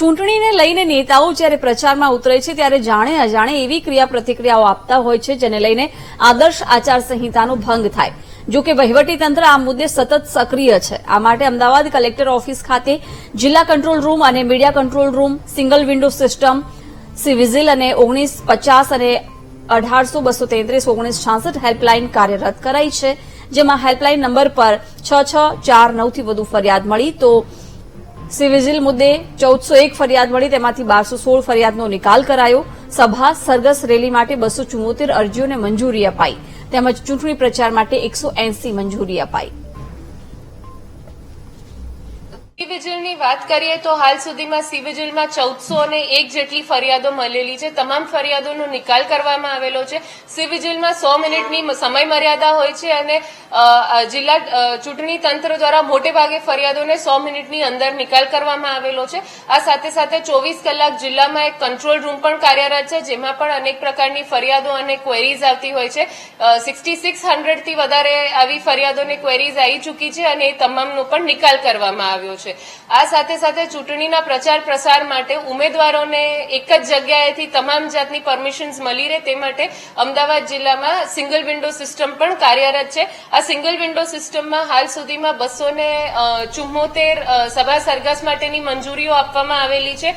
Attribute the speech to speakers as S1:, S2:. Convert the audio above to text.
S1: ચૂંટણીને લઈને નેતાઓ જ્યારે પ્રચારમાં ઉતરે છે, ત્યારે જાણે અજાણે એવી ક્રિયા પ્રતિક્રિયાઓ આપતા હોય છે, જેને લઈને આદર્શ આચારસંહિતાનો ભંગ થાય. જો કે વહીવટીતંત્ર આ મુદ્દે સતત સક્રિય છે. આ માટે અમદાવાદ કલેક્ટર ઓફિસ ખાતે જિલ્લા કંટ્રોલ રૂમ અને media control room, single window system C Vigil અને ઓગણીસ પચાસ અને અઢારસો બસો તેત્રીસ ઓગણીસ છાસઠ હેલ્પલાઇન કાર્યરત કરાઈ છે, જેમાં હેલ્પલાઇન નંબર પર છ છ ચાર નવથી વધુ ફરિયાદ મળી. તો સિવિજિલ મુદ્દે ચૌદસો એક ફરિયાદ મળી, તેમાંથી બારસો સોળ ફરિયાદનો નિકાલ કરાયો. સભા સરઘસ રેલી માટે બસો ચુમ્મોતેર અરજીઓને મંજૂરી અપાઈ. તેમજ ચૂંટણી પ્રચાર માટે એકસો એંસી મંજૂરી અપાઈ
S2: સી વિજિલની વાત કરીએ તો હાલ સુધીમાં સી વિજિલમાં ચૌદસો અને એક જેટલી ફરિયાદો મળેલી છે. તમામ ફરિયાદોનો નિકાલ કરવામાં આવેલો છે. સી સો મિનિટની સમય મર્યાદા હોય છે અને જિલ્લા ચૂંટણી તંત્ર દ્વારા મોટે ભાગે ફરિયાદોને સો મિનિટની અંદર નિકાલ કરવામાં આવેલો છે. આ સાથે સાથે ચોવીસ કલાક જિલ્લામાં એક કંટ્રોલ રૂમ પણ કાર્યરત છે, જેમાં પણ અનેક પ્રકારની ફરિયાદો અને ક્વેરીઝ આવતી હોય છે. સિક્સટી સિક્સ હંડ્રેડથી વધારે આવી ફરિયાદોને ક્વેરીઝ આવી ચૂકી છે અને એ તમામનો પણ નિકાલ કરવામાં આવ્યો છે. આ સાથે સાથે ચૂંટણીના પ્રચાર પ્રસાર માટે ઉમેદવારોને એક જ જગ્યાએથી તમામ જાતની પરમિશન્સ મળી રહે તે માટે અમદાવાદ જિલ્લામાં સિંગલ વિન્ડો સિસ્ટમ પણ કાર્યરત છે. આ સિંગલ વિન્ડો સિસ્ટમમાં હાલ સુધીમાં બસો ને ચુમ્મોતેર સભા સરઘસ માટેની મંજૂરીઓ આપવામાં આવેલી છે.